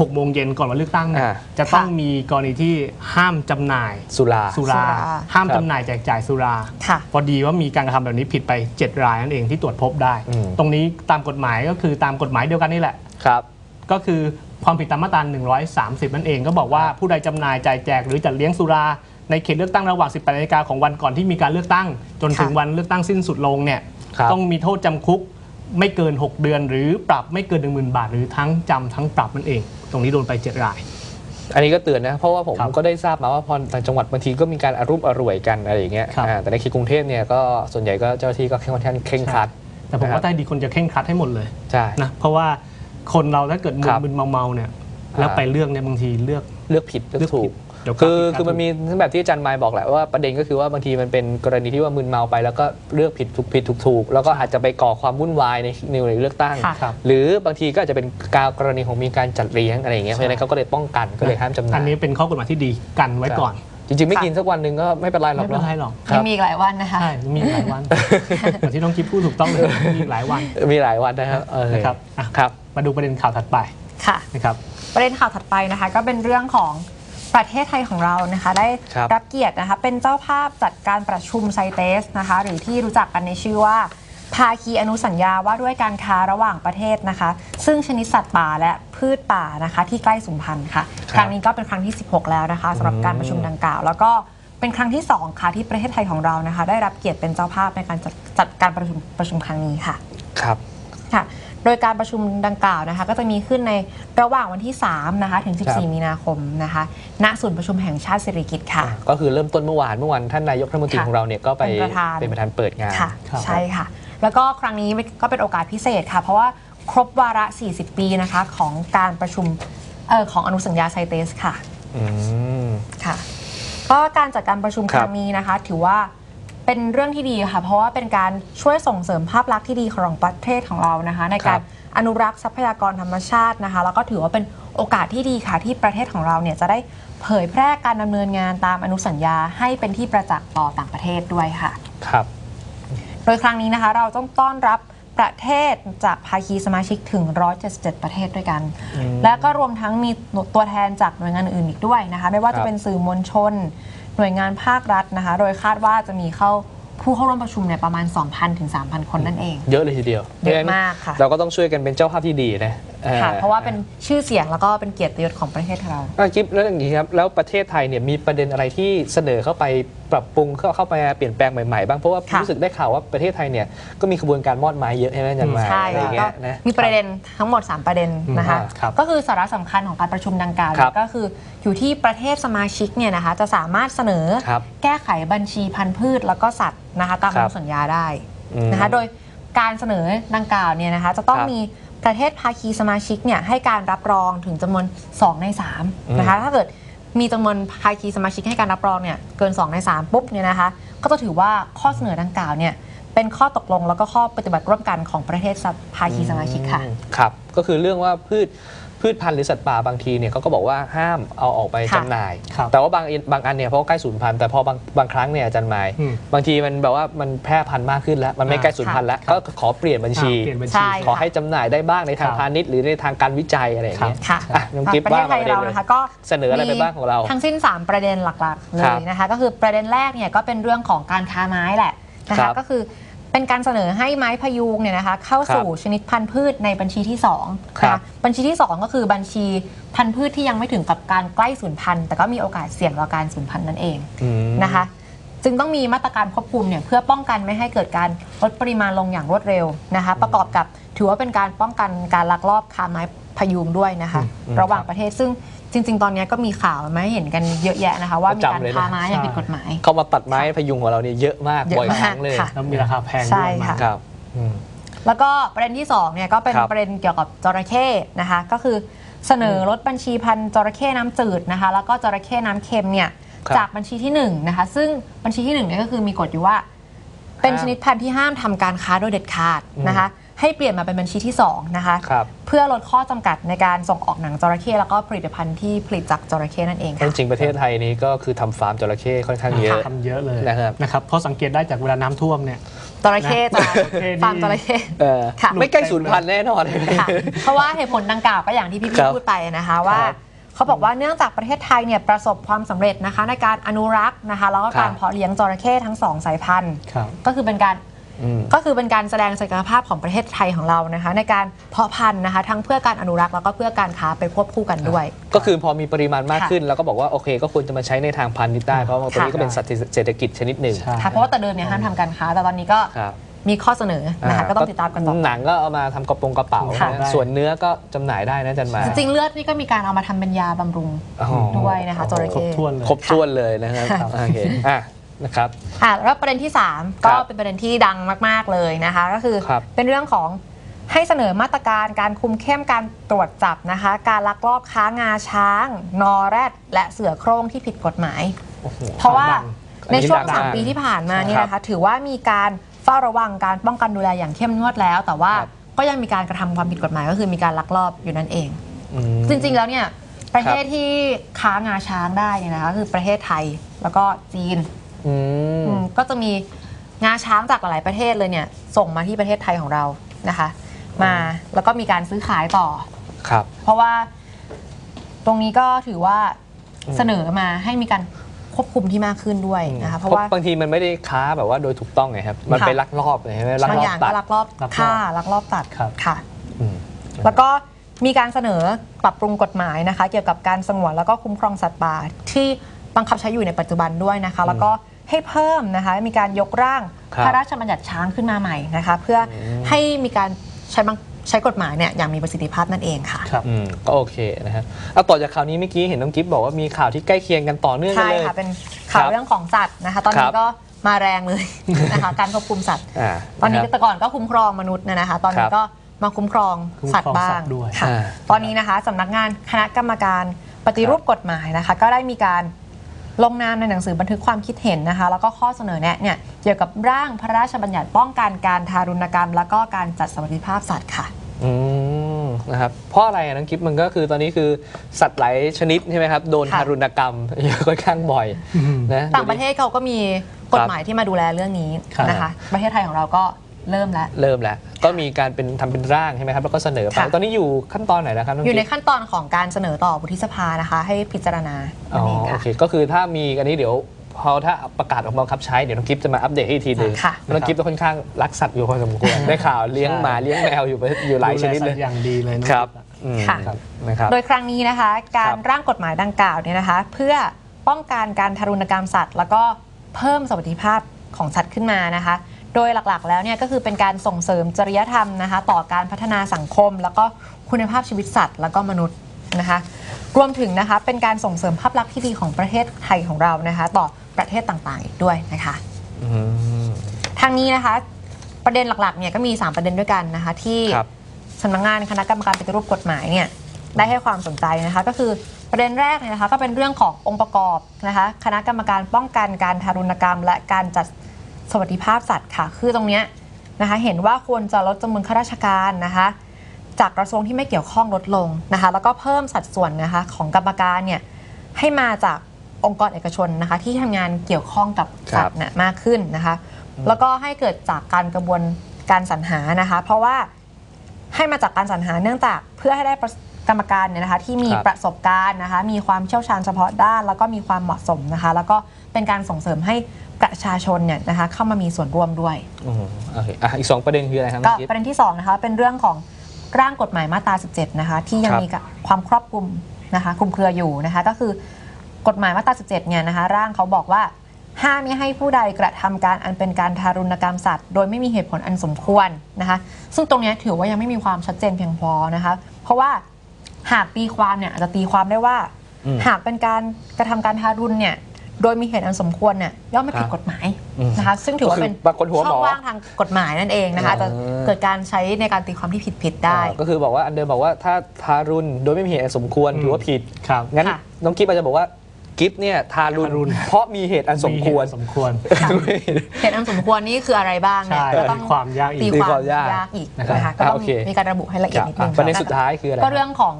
6โมงเย็นก่อนวันเลือกตั้งเนี่ยอ่า จะต้องค่ะมีกรณีที่ห้ามจำหน่ายสุรา สุรา สุรา ห้ามครับจำหน่ายแจกจ่ายสุรา ค่ะ พอดีว่ามีการกระทำแบบนี้ผิดไป 7 รายนั่นเองที่ตรวจพบได้ อืม ตรงนี้ตามกฎหมายก็คือตามกฎหมายเดียวกันนี่แหละ ครับ ก็คือความผิดตามมาตรา130 นั่นเอง ก็บอกว่าผู้ใดจำหน่ายจ่ายแจกหรือจัดเลี้ยงสุราในเขตเลือกตั้งระหว่าง 18นาฬิกาของวันก่อนที่มีการเลือกตั้ง จนถึงค่ะ วันเลือกตั้งสิ้นสุดลงเนี่ยครับ ต้องมีโทษจำคุกไม่เกิน 6 เดือน หรือปรับไม่เกิน 10,000 บาท หรือทั้งจำทั้งปรับนั่นเอง ตรงนี้โดนไป 7 ราย อันนี้ก็เตือนนะ เพราะว่าผมครับก็ได้ทราบมาว่าพอต่างจังหวัดบางทีก็มีการอารุมอร่วยกันอะไรอย่างเงี้ยครับอ่าแต่ในเขตกรุงเทพเนี่ยก็ส่วนใหญ่ก็เจ้าหน้าที่ก็ค่อนข้างเคร่งครัดแต่ผมนะครับว่าใต้ดีคนจะเข่งครัดให้หมดเลยใช่นะเพราะว่าคนเราถ้าเกิดมึครันบมึนเมาๆเนี่ยแล้วอ่าไปเลือกเนี่ยบางทีเลือกเลือกผิดเลือกเลือกถูผิกด เดี๋ยวคือผิดคือมันมีแบบที่อาจารย์มายบอกแหละว่าประเด็นก็คือว่าบางทีมันเป็นกรณีที่ว่ามึนเมาไป แล้วก็เลือกผิดถูกผิดถูกถูกแล้วก็อาจจะไปก่อความวุ่นวายในในหน่วยเลือกตั้ง ค่ะ ครับ หรือบางทีก็อาจจะเป็นการกรณีของมีการจัดเลี้ยงอะไรอย่างเงี้ยเพราะฉะนั้นเขาก็เลยป้องกันก็เลยห้ามจำหน่าอัยนนี้เป็นข้อกฎหมายที่ดีกันไว้ก่อน จริงๆไม่กินสักวันหนึ่งก็ไม่เป็นไรหรอกไม่เป็นไรเนาะหรอกครัยับงมีอีกหลายวันนะคะ ใช่มีอีกหลายวันเหมือนที่น้องกิ๊บพูดถูกต้องเลยมีอีกหลายวัน มีหลายวันนะครับเออนะครับอะ ครับ มาดูประเด็นข่าวถัดไปค่ะ นะครับ ประเด็นข่าวถัดไปนะคะ ก็เป็นเรื่องของ ประเทศไทยของเรานะคะ ได้ครับรับเกียรตินะคะเป็นเจ้าภาพจัดการประชุมไซเตสนะคะ หรือที่รู้จักกันในชื่อว่า ภาคีอนุสัญญาว่าด้วยการค้าระหว่างประเทศนะคะ ซึ่งชนิดสัตว์ป่าและพืชป่านะคะ ที่ใกล้สูญพันธุ์ค่ะครับ ครั้งนี้ก็เป็นครั้งที่ 16 แล้วนะคะสำหรับการประชุมดังกล่าว แล้วก็เป็นครั้งที่สองค่ะที่ประเทศไทยของเรานะคะ ได้รับเกียรติเป็นเจ้าภาพในการจัดจัดการประชุมประชุมครั้งนี้ค่ะ ครับ ค่ะ โดยการประชุมดังกล่าวนะคะก็จะมีขึ้นในระหว่างวันที่3นะคะถึง ครับ 14 มีนาคมนะคะณศูนย์ประชุมแห่งชาติสิริกิติ์ค่ะ ก็คือเริ่มต้นเมื่อวานเมื่อวานท่านนายกรัฐมนตรีค่ะของเราเนี่ยก็ไปเป็นประธาน เป็นประธานเปิดงานค่ะ ครับ ใช่ค่ะ แล้วก็ครั้งนี้ก็เป็นโอกาสพิเศษค่ะ เพราะว่าครบวาระ 40 ปีนะคะของการประชุมเออของอนุสัญญาไซเตสค่ะ อืม ค่ะก็การจัดการประชุมคครับรั้งนี้นะคะ ถือว่า เป็นเรื่องที่ดีค่ะ เพราะว่าเป็นการช่วยส่งเสริมภาพลักษณ์ที่ดีของประเทศของเรานะคะ ในการอนุรักษ์ทรัพยากรธรรมชาตินะคะ แล้วก็ถือว่าเป็นโอกาสที่ดีค่ะที่ประเทศของเราเนี่ยจะได้เผยแพร่การดำเนินงานตามอนุสัญญาให้เป็นที่ประจักษ์ต่อต่างประเทศด้วยค่ะ ครับ โดยครั้งนี้นะคะเราต้องต้อนรับประเทศจากภาคีสมาชิกถึง 177 ประเทศด้วยกัน และก็รวมทั้งมีตัวแทนจากหน่วยงานอื่นอีกด้วยนะคะ ไม่ว่าครัจะบเป็นสื่อมวลชน หน่วยงานภาครัฐนะคะ โดยคาดว่าจะมีเข้าผู้เข้าร่วมประชุมเนี่ยประมาณ 2,000ถึง3,000 คนนั่นเอง เยอะเลยทีเดียวเยอะมากค่ะ เราก็ต้องช่วยกันเป็นเจ้าภาพที่ดีนะออ ค่ะเพราะว่าเป็นชื่อเสียงแล้วก็เป็นเกียรติยศของประเทศเราอะกิ๊บแล้วอย่างนี้ครับแล้วประเทศไทยเนี่ยมีประเด็นอะไรที่เสนอเข้าไปปรับปรุงเข้าเข้าไปเปลี่ยนแปลงใหม่ๆบ้างเพราะว่าค่ะ รู้สึกได้ข่าวว่าประเทศไทยเนี่ยก็มีขบวนการมอดไม้เยอะใช่ไหมอาจันมาใช่อะไรอย่างก็เงี้ยนะ มีประเด็นทั้งหมด 3 ประเด็นนะคะ อืมครับก็คือสาระสำคัญของการประชุมดังกล่าวครับเนี่ยก็คืออยู่ที่ประเทศสมาชิกเนี่ยนะคะจะสามารถเสนอครับ แก้ไขบัญชีพันธุ์พืชแล้วก็สัตว์นะคะตามครัอบนุสัญญาได้ อืม นะคะโดยการเสนอดังกล่าวเนี่ยนะคะจะต้องครับมี ประเทศภาคีสมาชิกเนี่ยให้การรับรองถึงจำนวน 2 ใน3นะคะถ้าเกิดมีจำนวนภาคีสมาชิกให้การรับรองเนี่ยเกิน 2 ใน 3 ปุ๊บเนี่ยนะคะก็จะถือว่าข้อเสนอดังกล่าวเนี่ยเป็นข้อตกลงแล้วก็ข้อปฏิบัติร่วมกันของประเทศภาคีสมาชิกค่ะอืมครับ ก็คือเรื่องว่าพืช พืชพันธุ์หรือสัตว์ป่าบางทีเนี่ยเขาก็บอกว่าห้ามเอาออกไปค่ะ จำหน่าย ครับแต่ว่าบางอันบางอันเนี่ยเพราะว่าใกล้สูญพันธุ์แต่พอบางบางครั้งเนี่ยอาจารย์หมาย อืมบางทีมันแบบว่ามันแพร่พันธุ์มากขึ้นแล้ว มันไม่อ่า ใกล้สูญพันธุ์แล้วครับก็ขอเปลี่ยนบัญชี อ่าเปลี่ยนบัญใช่ชีขอให้จำหน่ายได้บ้างในทางครับ พาณิชย์หรือในทางการวิจัยอะไรอย่างเงี้ยค่ะอะน้องกิ๊บประเทว่าศไทมายประเด็นเราเลยนะคะก็เสนออะไรไปบ้างของเราทั้งสิ้น 3 ประเด็นหลักๆเลครัยบนะคะ ก็คือประเด็นแรกเนี่ยก็เป็นเรื่องของการค้าไม้แหละนะครัคะบก็คือ เป็นการเสนอให้ไม้พยุงเนี่ยนะคะเข้าสู่ครับชนิดพันธุ์พืชในบัญชีที่2ครันะบคะบัญชีที่ 2 ก็คือบัญชีพันธุ์พืชที่ยังไม่ถึงกับการใกล้สูญพันธุ์แต่ก็มีโอกาสเสี่ยงต่อการสูญพันธุ์นั่นเองอืม นะคะ จึงต้องมีมาตรการควบคุมเนี่ยเพื่อป้องกันไม่ให้เกิดการลดปริมาณลงอย่างรวดเร็วนะคะ ประกอบกับถือว่าเป็นการป้องกันการลักลอบค้าไม้พยุงด้วยนะคะ อืมระหว่างประเทศซึ่ง จริง ๆ ตอนนี้ก็มีข่าวมาให้เห็นกันเยอะแยะนะคะ ว่ามีการประจำเลยนะค้าไม้อย่างใช่ผิดกฎหมาย เขามาตัดไม้พยุงของเราเนี่ยเยอะมากเยอะบ่อยครั้งมากเลยค่ะแล้วมีราคาแพงใช่ด้วยค่ะมากครับอืมแล้วก็ประเด็นที่2เนี่ยก็เป็นครับประเด็นเกี่ยวกับจระเข้นะคะ ก็คือเสนอลดบัญชีพันธุ์จระเข้น้ำจืดนะคะ แล้วก็จระเข้น้ำเค็มเนี่ยครับจากบัญชีที่1นะคะ ซึ่งบัญชีที่1เนี่ยก็คือมีกฎอยู่ว่า เป็นห้ามชนิดพันธุ์ที่ห้ามทำการค้าโดยเด็ดขาดนะคะ ให้เปลี่ยนมาเป็นบัญชีที่2นะคะครับเพื่อลดข้อจำกัดในการส่งออกหนังจระเข้แล้วก็ผลิตภัณฑ์ที่ผลิตจากจระเข้นั่นเองจค่ะริงๆประเทศไทยนี้ก็คือทำฟาร์มจระเข้ค่อนข้างเยอะทำเยอะเลยนะครับนะครับเพราะสังเกตได้จากเวลาน้ำท่วมเนี่ยจระเข้จะจระเข้นี่ฟาร์มจระเข้เออค่ะไม่ใกล้สูญพันธุ์แน่นอนค่ะเพราะว่าเหตุผลดังกล่าวก็อย่างที่พี่ครัพี่บพูดไปนะคะว่าครับเขาบอกว่าเนื่องจากประเทศไทยเนี่ยประสบความสำเร็จนะคะในการอนุรักษ์นะคะแล้วก็ครับการเพาะเลี้ยงจระเข้ทั้งสองสายพันธุ์ครับก็คือเป็นการอืม ก็คือเป็นการแสดงศักยภาพของประเทศไทยของเรานะคะ ในการเพาะพันธุ์นะคะ ทั้งเพื่อการอนุรักษ์แล้วก็เพื่อการค้าไปควบคู่กันด้วย ก็คือพอมีปริมาณมากค่ะขึ้นแล้วก็บอกว่าโอเค ก็ควรจะมาใช้ในทางพาณิชย์ได้เพราะว่าตัวนี้ค่ะก็เป็นสัตว์เศรษฐกิจชนิดหนึ่งใช่ค่ะเพราะว่าแต่เดิมเนี่ยห้ามทำการค้า แต่ตอนนี้ก็ครับมีข้อเสนอนะคะก็ต้องติดตามกันต่อหนังก็เอามาทำกระโปรงกระเป๋าค่ะนะส่วนเนื้อก็จำหน่ายได้นะอาจันมา จริงๆเลือดนี่ก็มีการเอามาทำเป็นยาบำรุงอ๋อด้วยนะคะจระครบเข้ถ้วนเลยครบถ้วนเลยนะครับโอเคอะ นะครับ ค่ะ แล้วประเด็นที่ 3 ก็ครับเป็นประเด็นที่ดังมาก ๆ เลยนะคะ ก็คือครับ เป็นเรื่องของให้เสนอมาตรการการคุมเข้มการตรวจจับนะคะ การลักลอบค้างาช้าง นอแรด และเสือโคร่งที่ผิดกฎหมาย โอ้โหเพราะว่าดังในช่วงอันนี้ดังสามมากปีที่ผ่านมานี่ครับนะคะถือว่ามีการเฝ้าระวังการป้องกันดูแลอย่างเข้มงวดแล้ว แต่ว่าครับ ก็ยังมีการกระทำความผิดกฎหมายก็คือมีการลักลอบอยู่นั่นเอง อืม จริงๆ แล้วเนี่ยประเทศที่ค้างาช้างได้เนี่ยนะคะคือประเทศไทยแล้วก็จีน อืม อืมก็จะมีงาช้างจากหลายๆประเทศเลยเนี่ย ส่งมาที่ประเทศไทยของเรานะคะ มาแล้วก็มีการซื้อขายต่อ ครับ เพราะว่าตรงนี้ก็ถือว่าอืม เสนอมาให้มีการควบคุมที่มากขึ้นด้วยนะคะ เพราะว่าบางทีมันไม่ได้ค้าแบบว่าโดยถูกต้องไงครับ มันค่ะไปลักลอบไงใช่ไหมลักบางลออบย่างตัก็ดลักลอบลักลอบฆ่าลักลอบตัดครับ ค่ะ อืม แล้วก็มีการเสนอปรับปรุงกฎหมายนะคะ เกี่ยวกับการสงวนแล้วก็คุ้มครองสัตว์ป่าที่บังคับใช้อยู่ในปัจจุบันด้วยนะคะ แล้วก็ ให้เพิ่มนะคะมีการยกร่างครับพระราชบัญญัติช้างขึ้นมาใหม่นะคะเพื่ออให้มีการใช้บังใช้กฎหมายเนี่ยอย่างมีประสิทธิภาพนั่นเองค่ะ ครับอืมก็โอเคนะฮะเอาต่อจากข่าวนี้เมื่อกี้เห็นน้องกิฟบอกว่ามีข่าวที่ใกล้เคียงกันต่อเนื่องกันใช่เลย ค่ะ เป็นข่าครัวบเรื่องของสัตว์นะคะ ตอนครันี้บ ก็มาแรงเลย นะคะการควบคุมสัตว์ อ่าตอนนี้ะครับ แต่ก่อนก็คุ้มครองมนุษย์นะนะคะ ตอนคนี้รับก็มาคุ้มครองสัตว์บ้าคุ้มครองสังตว์ด้วยค่ะอ่าตอนนี้นะคะสำนักงานคณะกรรมการปฏิรูปกฎหมายนะคะ ก็ได้มีการ ลงนามในหนังสือบันทึกความคิดเห็นนะคะ แล้วก็ข้อเสนอแนะเนี่ยเกี่ยวกับร่างพระราชบัญญัติป้องกันการทารุณกรรม แล้วก็การจัดสวัสดิภาพสัตว์ค่ะ อืมนะครับเพราะอะไรอะน้องกิฟมันก็คือตอนนี้คือสัตว์หลายชนิดใช่ไหมครับโดนค่ะ ทารุณกรรมเยอะค่อนข้างบ่อยนะ ต่างประเทศเขาก็มีกฎหมายที่มาดูแลเรื่องนี้ครับ นะคะ ประเทศไทยของเราก็ เริ่มแล้ว เริ่มแล้ว ก็มีการเป็นทำเป็นร่างใช่ไหมครับ แล้วก็เสนอไป ค่ะ ตอนนี้อยู่ขั้นตอนไหนแล้วครับน้องอยู่ในกิ๊ฟขั้นตอนของการเสนอต่อวุฒิสภานะคะ ให้พิจารณาอ๋นั่อนเองโอค่ะ เค ก็คือถ้ามีอันนี้เดี๋ยวพอถ้าประกาศออกมาบังคับใช้เดี๋ยวน้องกิฟจะมาอัปเดตให้อีกทีหนึ่งค่ะ น้องกิฟจะค่อนข้างรักสัตว์อยู่พอสมควรได้ข่าวเลี้ยงหมาเลี้ยงแมวอยู่อยู่หลายชนิดเลยดูแสัตว์อย่างดีเลยนะ ครับอืมค่ะ นะครับ โดยครั้งนี้นะคะ การครับร่างกฎหมายดังกล่าวเนี่ยนะคะ เพื่อป้องกันการทารุณกรรมสัตว์ แล้วก็เพิ่มสวัสดิภาพของสัตว์ขึ้นมานะคะ โดยหลักๆ แล้วเนี่ยก็คือเป็นการส่งเสริมจริยธรรมนะคะ ต่อการพัฒนาสังคม แล้วก็คุณภาพชีวิตสัตว์ แล้วก็มนุษย์นะคะรวมถึงนะคะเป็นการส่งเสริมภาพลักษณ์ที่ดีของประเทศไทยของเรานะคะ ต่อประเทศต่างๆอีกด้วยนะคะอืมทางนี้นะคะประเด็นหลักๆเนี่ยก็มี 3 ประเด็นด้วยกันนะคะ ที่ครับสำนักงานคณะกรรมการปฏิรูปกฎหมายเนี่ยได้ให้ความสนใจนะคะ ก็คือประเด็นแรกเนี่ยนะคะก็เป็นเรื่องขององค์ประกอบนะคะ คณะกรรมการป้องกันการทารุณกรรม และการจัด สวัสดิภาพสัตว์ค่ะ คือตรงเนี้ยนะคะเห็นว่าควรจะลดจำนวนข้าราชการนะคะ จากกระทรวงที่ไม่เกี่ยวข้องลดลงนะคะ แล้วก็เพิ่มสัดส่วนนะคะของกรรมการเนี่ยให้มาจากองค์กรเอกชนนะคะ ที่ทำงานเกี่ยวข้องกับสัตว์เนี่ยมากขึ้นนะคะ แล้วก็ให้เกิดจากการกระบวนการสรรหานะคะ เพราะว่าให้มาจากการสรรหาเนื่องจากเพื่อให้ได้ประ กรรมการเนี่ยนะคะที่มีครับ ประสบการณ์นะคะ มีความเชี่ยวชาญเฉพาะด้าน แล้วก็มีความเหมาะสมนะคะ แล้วก็เป็นการส่งเสริมให้ประชาชนเนี่ยนะคะเข้ามามีส่วนร่วมด้วยอืมโอเคอะอีกสองประเด็นคืออะไรครับน้ก็องกิฟประเด็นที่2นะคะเป็นเรื่องของร่างกฎหมายมาตรา 17 นะคะ ที่ยังครับ มีความครอบคลุมนะคะคลุมเครืออยู่นะคะ ก็คือกฎหมายมาตรา 17 เนี่ยนะคะ ร่างเขาบอกว่า ห้ามไม่ให้ผู้ใดกระทำการอันเป็นการทารุณกรรมสัตว์ โดยไม่มีเหตุผลอันสมควรนะคะ ซึ่งตรงเนี้ยถือว่ายังไม่มีความชัดเจนเพียงพอนะคะ เพราะว่า หากตีความเนี่ยอาจจะตีความได้ว่า อืมหากเป็นการกระทำการทารุณเนี่ยโดยมีเหตุอันสมควรเนี่ยย่อมไม่ผิดครับกฎหมายอืมนะคะซึ่งถือว่าเป็นก็คือบางคนหัวหมอช่องว่างทางกฎหมายนั่นเองนะคะอ่าจะเกิดการใช้ในการตีความที่ผิดผิดๆได้อ่าก็คือบอกว่าอันเดิมบอกว่าถ้าทารุณโดยไม่มีเหตุอันสมควรอืมถือว่าผิด ครับ งั้นค่ะ น้องกิฟอาจจะบอกว่า กิฟเนี่ยทารุทารุณ ณเพราะมีเหตุอันสมควรเหตุสมควรค่ะเหตุอันสมควรนี่คืออะไรบ้างเนี่ยใช่ก็ต้องตีความยากอีกตีตีคความวามยากยากอีกนะครับนะคะก็ต้องอะโอเค มีการระบุให้ละเอียดนิดนึงประเด็นสุดท้ายคืออะไรก็เรื่องของ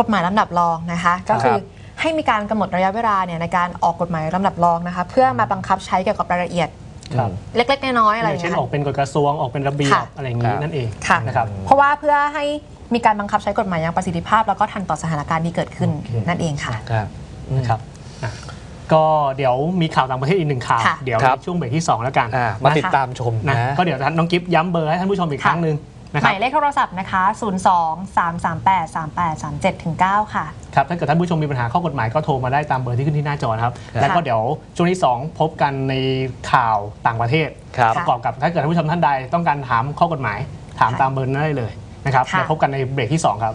กฎหมายลำดับรองนะคะ ก็คือครับให้มีการกำหนดระยะเวลาเนี่ยในการออกกฎหมายลำดับรองนะคะ เพื่อมาบังคับใช้เกี่ยวกับรายละเอียดครับ เล็ก ๆ น้อยๆอะไรออย่างย่างเช่นเงี้ย ออกเป็นกฎกระทรวงออกเป็นระเบียบค่ะ อะไรอย่างนี้นั่นเองค่ะนะครับ เพราะว่าเพื่อให้มีการบังคับใช้กฎหมายอย่างประสิทธิภาพ แล้วก็ทันต่อสถานการณ์ที่เกิดขึ้นโอเค นั่นเองค่ะ ครับ นะครับอะ ก็เดี๋ยวมีข่าวต่างประเทศอีกหนึ่งข่าว ค่ะเดี๋ยวครับ ในช่วงเบรกที่ 2 แล้วกันอ่ามานะคะติดตามชมนะนะก็เดี๋ยวน้องกิฟย้ำเบอร์ให้ท่านผู้ชมอีกครั้งหนึ่งนะหครับ มายเลขโทรศัพท์นะคะ 0 2 3 3 8 3 8 3 7ถึง9ค่ะ ครับถ้าเกิดท่านผู้ชมมีปัญหาข้อกฎหมายก็โทรมาได้ตามเบอร์ที่ขึ้นที่หน้าจอนะครับ ครับ แล้วก็เดี๋ยวช่วงที่ 2 พบกันในข่าวต่างประเทศ ครับ ประกอบกับถ้าเกิดท่านผู้ชมท่านใดต้องการถามข้อกฎหมาย ถามค่ะตามเบอร์นั้นได้เลยนะครับค่ะเดี๋ยวพบกันในเบรกที่ 2 ครับ